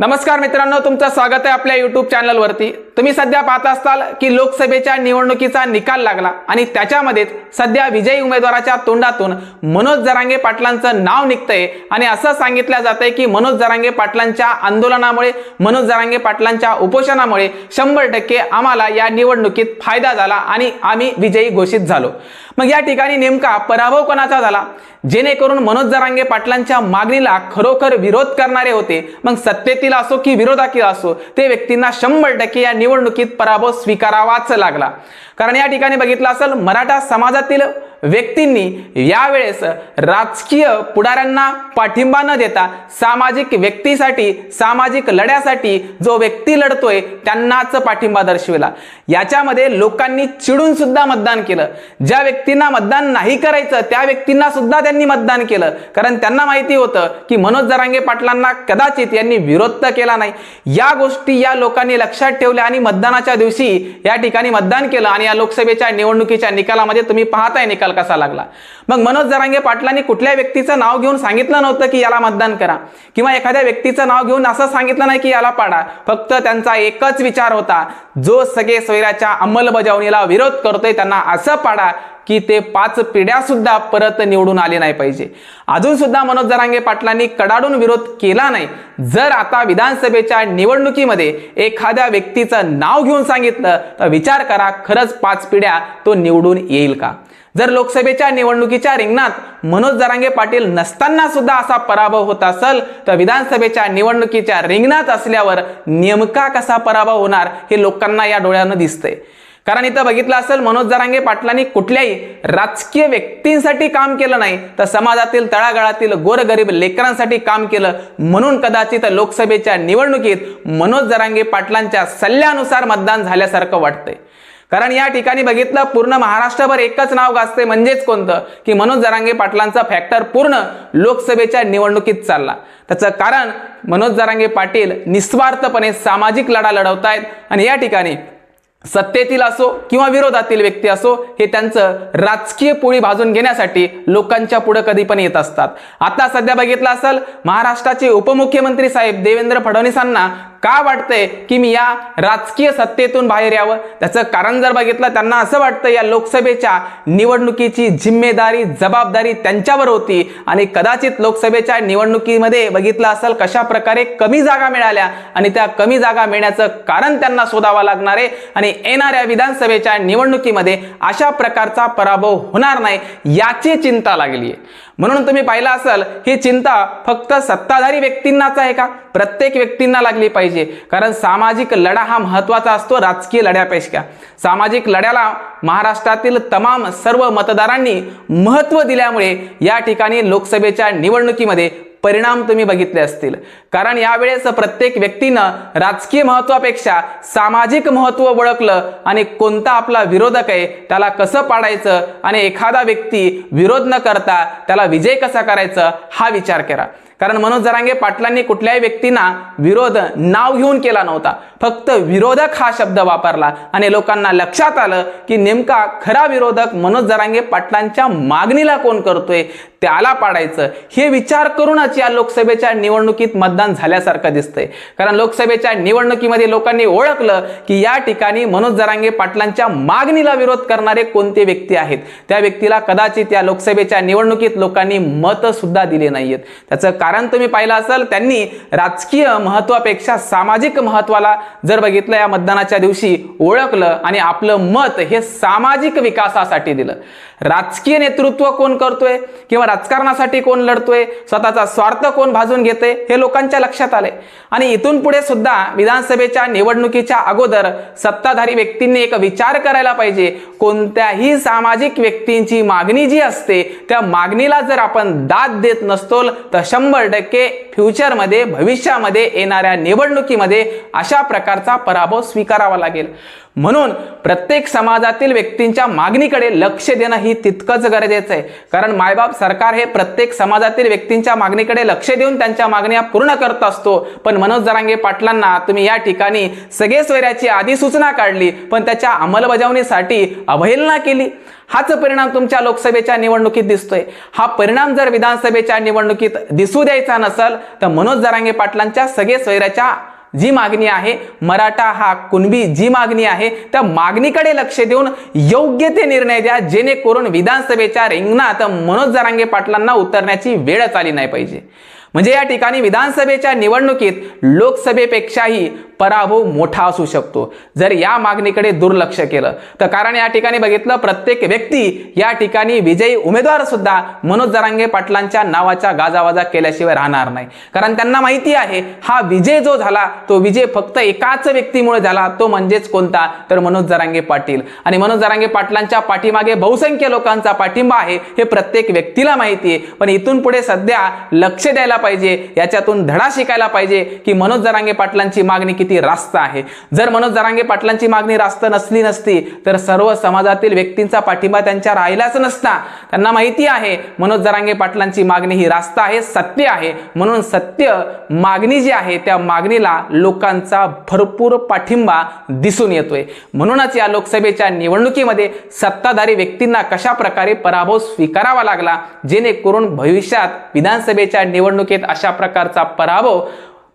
नमस्कार मित्रांनो तुमचं स्वागत आहे आपल्या युट्यूब चॅनलवरती तुम्ही सध्या पाहत असताल की लोकसभेच्या निवडणुकीचा निकाल लागला आणि त्याच्यामध्येच सध्या विजयी उमेदवाराच्या तोंडातून मनोज जरांगे पाटलांचं नाव निघतंय. आणि असं सांगितलं जातंय की मनोज जरांगे पाटलांच्या आंदोलनामुळे मनोज जरांगे पाटलांच्या उपोषणामुळे शंभर टक्के आम्हाला या निवडणुकीत फायदा झाला आणि आम्ही विजयी घोषित झालो. मग या ठिकाणी नेमका पराभव कोणाचा झाला? जेणेकरून मनोज जरांगे पाटलांच्या मागणीला खरोखर विरोध करणारे होते. मग सत्तेतील असो की विरोधातील असो ते व्यक्तींना शंभर टक्के या निवडणुकीत पराभव स्वीकारावाच लागला. कारण या ठिकाणी बघितलं असेल मराठा समाजातील व्यक्तींनी यावेळेस राजकीय पुढाऱ्यांना पाठिंबा न देता सामाजिक व्यक्तीसाठी सामाजिक लढ्यासाठी जो व्यक्ती लढतोय त्यांनाच पाठिंबा दर्शविला. याच्यामध्ये लोकांनी चिडून सुद्धा मतदान केलं. ज्या व्यक्तींना मतदान नाही करायचं त्या व्यक्तींना सुद्धा त्यांनी मतदान केलं. कारण त्यांना माहिती होतं की मनोज जरांगे पाटलांना कदाचित यांनी विरोध तर केला नाही. या गोष्टी या लोकांनी लक्षात ठेवल्या आणि मतदानाच्या दिवशी या ठिकाणी मतदान केलं आणि या लोकसभेच्या निवडणुकीच्या निकालामध्ये तुम्ही पाहताय निकाल कसा लागला. मग मनोज जरांगे पाटलांनी कुठल्या व्यक्तीचं नाव घेऊन सांगितलं नव्हतं की याला मतदान करा? किंवा एखाद्या व्यक्तीचं नाव घेऊन असं सांगितलं नाही की याला पाडा? फक्त त्यांचा एकच विचार होता जो सगळे स्वैराच्या अंमलबजावणीला विरोध करतोय त्यांना असं पाडा की ते पाच पिढ्या सुद्धा परत निवडून आले नाही पाहिजे. अजून सुद्धा मनोज जरांगे पाटलांनी कडाडून विरोध केला नाही. जर आता विधानसभेच्या निवडणुकीमध्ये एखाद्या व्यक्तीचं नाव घेऊन सांगितलं तर विचार करा खरंच पाच पिढ्या तो निवडून येईल का? जर लोकसभेच्या निवडणुकीच्या रिंगणात मनोज जरांगे पाटील नसताना सुद्धा असा पराभव होत असेल तर विधानसभेच्या निवडणुकीच्या रिंगणात असल्यावर नेमका कसा पराभव होणार हे लोकांना या डोळ्यानं दिसतंय. कारण इथं बघितलं असेल मनोज जरांगे पाटलांनी कुठल्याही राजकीय व्यक्तींसाठी काम केलं नाही. तर समाजातील तळागाळातील गोरगरीब लेकरांसाठी काम केलं म्हणून कदाचित लोकसभेच्या निवडणुकीत मनोज जरांगे पाटलांच्या सल्ल्यानुसार मतदान झाल्यासारखं वाटतंय. कारण या ठिकाणी बघितलं पूर्ण महाराष्ट्रभर एकच नाव गाजते म्हणजेच कोणतं? की मनोज जरांगे पाटलांचा फॅक्टर पूर्ण लोकसभेच्या निवडणुकीत चालला. त्याचं कारण मनोज जरांगे पाटील निस्वार्थपणे सामाजिक लढा लढवतायत. आणि या ठिकाणी सत्तेतील असो किंवा विरोधातील व्यक्ती असो हे त्यांचं राजकीय पोळी भाजून घेण्यासाठी लोकांच्या पुढे कधी पण येत असतात. आता सध्या बघितलं असेल महाराष्ट्राचे उपमुख्यमंत्री साहेब देवेंद्र फडणवीसांना का वाटतंय की मी या राजकीय सत्तेतून बाहेर यावं? त्याचं कारण जर बघितलं त्यांना असं वाटतं या लोकसभेच्या निवडणुकीची जिम्मेदारी जबाबदारी त्यांच्यावर होती. आणि कदाचित लोकसभेच्या निवडणुकीमध्ये बघितलं असेल कशा प्रकारे कमी जागा मिळाल्या. आणि त्या कमी जागा मिळण्याचं कारण त्यांना शोधावं लागणार आहे. आणि येणाऱ्या विधानसभेच्या निवडणुकीमध्ये अशा प्रकारचा पराभव होणार नाही याची चिंता लागली आहे. म्हणून तुम्ही पाहिलं असाल ही चिंता फक्त सत्ताधारी व्यक्तींनाच आहे का? प्रत्येक व्यक्तींना लागली पाहिजे. कारण सामाजिक लढा हा महत्त्वाचा असतो राजकीय लढ्यापेक्षा. सामाजिक लढ्याला महाराष्ट्रातील तमाम सर्व मतदारांनी महत्त्व दिल्यामुळे या ठिकाणी लोकसभेच्या निवडणुकीमध्ये परिणाम तुम्ही बघितले असतील. कारण यावेळेस प्रत्येक व्यक्तीनं राजकीय महत्वापेक्षा सामाजिक महत्त्व ओळखलं आणि कोणता आपला विरोधक आहे त्याला कसं पाडायचं आणि एखादा व्यक्ती विरोध न करता त्याला विजय कसा करायचा हा विचार करा कारण मनोज जरांगे पाटलांनी कुठल्याही व्यक्तींना विरोध नाव घेऊन केला नव्हता. फक्त विरोधक हा शब्द वापरला आणि लोकांना लक्षात आलं की नेमका खरा विरोधक मनोज जरांगे पाटलांच्या मागणीला कोण करतोय त्याला पाडायचं. हे विचार करूनच या लोकसभेच्या निवडणुकीत मतदान झाल्यासारखं दिसतंय. कारण लोकसभेच्या निवडणुकीमध्ये लोकांनी ओळखलं की या ठिकाणी मनोज जरांगे पाटलांच्या मागणीला विरोध करणारे कोणते व्यक्ती आहेत? त्या व्यक्तीला कदाचित या लोकसभेच्या निवडणुकीत लोकांनी मत सुद्धा दिले नाहीयेत. त्याचं कारण तुम्ही पाहिलं असेल त्यांनी राजकीय महत्वापेक्षा सामाजिक महत्वाला जर बघितलं या मतदानाच्या दिवशी ओळखलं आणि आपलं मत हे सामाजिक विकासासाठी दिलं. राजकीय नेतृत्व कोण करतोय? किंवा राजकारणासाठी कोण लढतोय? स्वतःचा स्वार्थ कोण भाजून घेते हे लोकांच्या लक्षात आले आणि इथून पुढे सुद्धा विधानसभेच्या निवडणुकीच्या अगोदर सत्ताधारी व्यक्तींनी एक विचार करायला पाहिजे. कोणत्याही सामाजिक व्यक्तींची मागणी जी असते त्या मागणीला जर आपण दाद देत नसतो तर शंभर टक्के फ्युचरमध्ये भविष्यामध्ये येणाऱ्या निवडणुकीमध्ये अशा प्रकारचा पराभव स्वीकारावा लागेल. म्हणून प्रत्येक समाजातील व्यक्तींच्या मागणीकडे लक्ष देणं ही तितकंच गरजेचं आहे. कारण मायबाप सरकार हे प्रत्येक समाजातील व्यक्तींच्या मागणीकडे लक्ष देऊन त्यांच्या मागण्या पूर्ण करत असतो. पण मनोज जरांगे पाटलांना तुम्ही या ठिकाणी सगळे सोयऱ्याची अधिसूचना काढली पण त्याच्या अंमलबजावणीसाठी अवहेलना केली. हाच परिणाम तुमच्या लोकसभेच्या निवडणुकीत दिसतोय. हा परिणाम जर विधानसभेच्या निवडणुकीत दिसू द्यायचा नसेल तर मनोज जरांगे पाटलांच्या सगळे सोयऱ्याच्या जी मागणी आहे मराठा हा कुणबी जी मागणी आहे त्या मागणीकडे लक्ष देऊन योग्य ते निर्णय द्या जेणेकरून विधानसभेच्या रिंगणात मनोज जरांगे पाटलांना उतरण्याची वेळच आली नाही पाहिजे. म्हणजे या ठिकाणी विधानसभेच्या निवडणुकीत लोकसभेपेक्षाही पराभव मोठा असू शकतो. जर या मागणीकडे दुर्लक्ष केलं तर कारण या ठिकाणी बघितलं प्रत्येक व्यक्ती या ठिकाणी विजयी उमेदवार सुद्धा मनोज जरांगे पाटलांच्या नावाचा गाजावाजा केल्याशिवाय राहणार नाही. कारण त्यांना माहिती आहे हा विजय जो झाला तो विजय फक्त एकाच व्यक्तीमुळे झाला तो म्हणजेच कोणता? तर मनोज जरांगे पाटील. आणि मनोज जरांगे पाटलांच्या पाठीमागे बहुसंख्य लोकांचा पाठिंबा आहे हे प्रत्येक व्यक्तीला माहिती आहे. पण इथून पुढे सध्या लक्ष द्यायला पाहिजे याच्यातून धडा शिकायला पाहिजे की मनोज जरांगे पाटलांची मागणी किती रास्त आहे. जर मनोज जरांगे पाटलांची मागणी रास्त नसली नसती तर सर्व समाजातील व्यक्तींचा पाठिंबा त्यांच्या राहिलाच नसता. त्यांना माहिती आहे मनोज जरांगे पाटलांची मागणी ही रास्त आहे सत्य आहे. म्हणून सत्य मागणी जी आहे त्या मागणीला लोकांचा भरपूर पाठिंबा दिसून येतोय. म्हणूनच या लोकसभेच्या निवडणुकीमध्ये सत्ताधारी व्यक्तींना कशा प्रकारे पराभव स्वीकारावा लागला जेणेकरून भविष्यात विधानसभेच्या निवडणुकी निवडणुकीत अशा प्रकारचा पराभव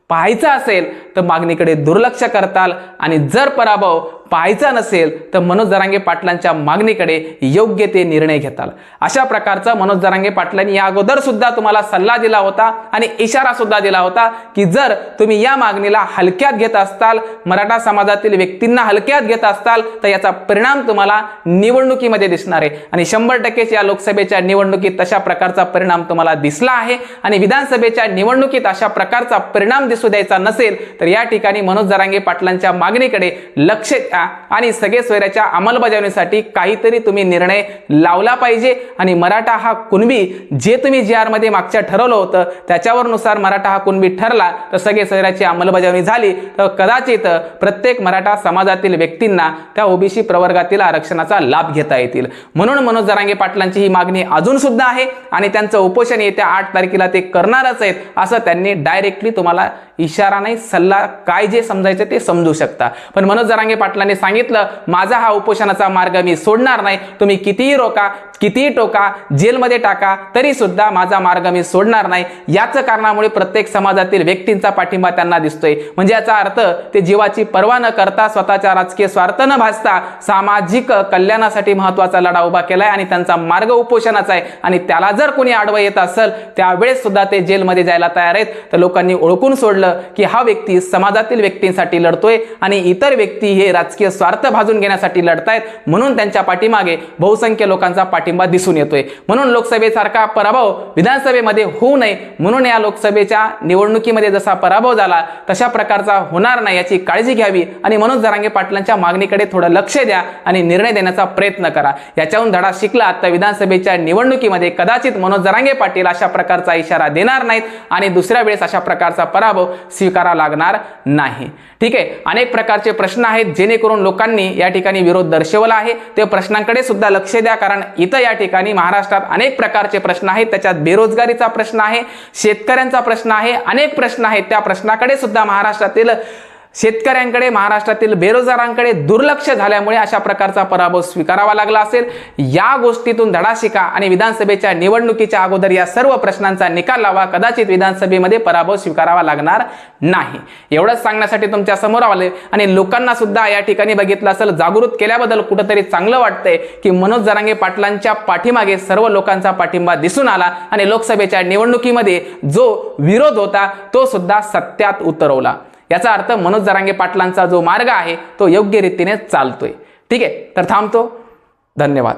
पाहायचा असेल तर मागणीकडे दुर्लक्ष करताल आणि जर पराभव पाहायचा नसेल तर मनोज जरांगे पाटलांच्या मागणीकडे योग्य ते निर्णय घेताल. अशा प्रकारचा मनोज जरांगे पाटलांनी या अगोदर सुद्धा तुम्हाला सल्ला दिला होता आणि इशारा सुद्धा दिला होता की जर तुम्ही या मागणीला हलक्यात घेत असताल मराठा समाजातील व्यक्तींना हलक्यात घेत असताल तर याचा परिणाम तुम्हाला निवडणुकीमध्ये दिसणार आहे. आणि शंभर टक्केच या लोकसभेच्या निवडणुकीत तशा प्रकारचा परिणाम तुम्हाला दिसला आहे आणि विधानसभेच्या निवडणुकीत अशा प्रकारचा परिणाम दिसू द्यायचा नसेल तर या ठिकाणी मनोज जरांगे पाटलांच्या मागणीकडे लक्ष द्या आणि सगळे स्वैराच्या अंमलबजावणीसाठी काहीतरी तुम्ही निर्णय लावला पाहिजे. आणि मराठा हा कुणबी जे तुम्ही जी आरमध्ये मागच्या ठरवलं होतं त्याच्यावर नुसार मराठा हा कुणबी ठरला तर सगळे स्वैराची अंमलबजावणी झाली. तर कदाचित प्रत्येक मराठा समाजातील व्यक्तींना त्या ओबीसी प्रवर्गातील आरक्षणाचा लाभ घेता येतील. म्हणून मनोज जरांगे पाटलांची ही मागणी अजून सुद्धा आहे. आणि त्यांचं उपोषण येत्या आठ तारखेला ते करणारच आहेत असं त्यांनी डायरेक्टली तुम्हाला इशारा नाही सल्ला काय जे समजायचं ते समजू शकता. पण मनोज जरांगे पाटलांनी सांगितलं माझा हा उपोषणाचा मार्ग मी सोडणार नाही. तुम्ही कितीही रोका कितीही टोका जेलमध्ये टाका तरी सुद्धा माझा मार्ग मी सोडणार नाही. याच कारणामुळे प्रत्येक समाजातील व्यक्तींचा पाठिंबा त्यांना दिसतोय. म्हणजे याचा अर्थ ते जीवाची पर्वा न करता स्वतःच्या राजकीय स्वार्थ न भासता सामाजिक कल्याणासाठी महत्त्वाचा लढा उभा केलाय आणि त्यांचा मार्ग उपोषणाचा आहे. आणि त्याला जर कोणी आडवं येत असेल त्यावेळेस सुद्धा ते जेलमध्ये जायला तयार आहेत. तर लोकांनी ओळखून सोडलं की हा व्यक्ती समाजातील व्यक्तींसाठी लढतोय आणि इतर व्यक्ती हे राजकीय स्वार्थ भाजून घेण्यासाठी लढतायत म्हणून त्यांच्या पाठीमागे बहुसंख्य लोकांचा पाठिंबा दिसून येतोय. म्हणून लोकसभेसारखा पराभव विधानसभेमध्ये होऊ नये म्हणून या लोकसभेच्या निवडणुकीमध्ये जसा पराभव झाला तशा प्रकारचा होणार नाही याची काळजी घ्यावी आणि मनोज जरांगे पाटलांच्या मागणीकडे थोडं लक्ष द्या आणि निर्णय देण्याचा प्रयत्न करा. याच्याहून धडा शिकला तर विधानसभेच्या निवडणुकीमध्ये कदाचित मनोज जरांगे पाटील अशा प्रकारचा इशारा देणार नाहीत आणि दुसऱ्या वेळेस अशा प्रकारचा पराभव स्वीकारावा लागणार नाही. ठीक आहे? अनेक प्रकारचे प्रश्न आहेत जेणेकरून जेणेकरून लोकांनी या ठिकाणी विरोध दर्शवला आहे. ते प्रश्नांकडे सुद्धा लक्ष द्या कारण इथं या ठिकाणी महाराष्ट्रात अनेक प्रकारचे प्रश्न आहेत. त्याच्यात बेरोजगारीचा प्रश्न आहे शेतकऱ्यांचा प्रश्न आहे अनेक प्रश्न आहेत. त्या प्रश्नाकडे सुद्धा महाराष्ट्रातील शेतकऱ्यांकडे महाराष्ट्रातील बेरोजगारांकडे दुर्लक्ष झाल्यामुळे अशा प्रकारचा पराभव स्वीकारावा लागला असेल. या गोष्टीतून धडा शिका आणि विधानसभेच्या निवडणुकीच्या अगोदर या सर्व प्रश्नांचा निकाल लावा. कदाचित विधानसभेमध्ये पराभव स्वीकारावा लागणार नाही. एवढंच सांगण्यासाठी तुमच्यासमोर आले आणि लोकांना सुद्धा या ठिकाणी बघितलं असेल जागृत केल्याबद्दल कुठंतरी चांगलं वाटतंय की मनोज जरांगे पाटलांच्या पाठीमागे सर्व लोकांचा पाठिंबा दिसून आला आणि लोकसभेच्या निवडणुकीमध्ये जो विरोध होता तो सुद्धा सत्यात उतरवला. याचा अर्थ मनोज जरांगे पाटलांचा जो मार्ग आहे तो योग्य रीतीने चालतोय. ठीक आहे? तर थांबतो. धन्यवाद.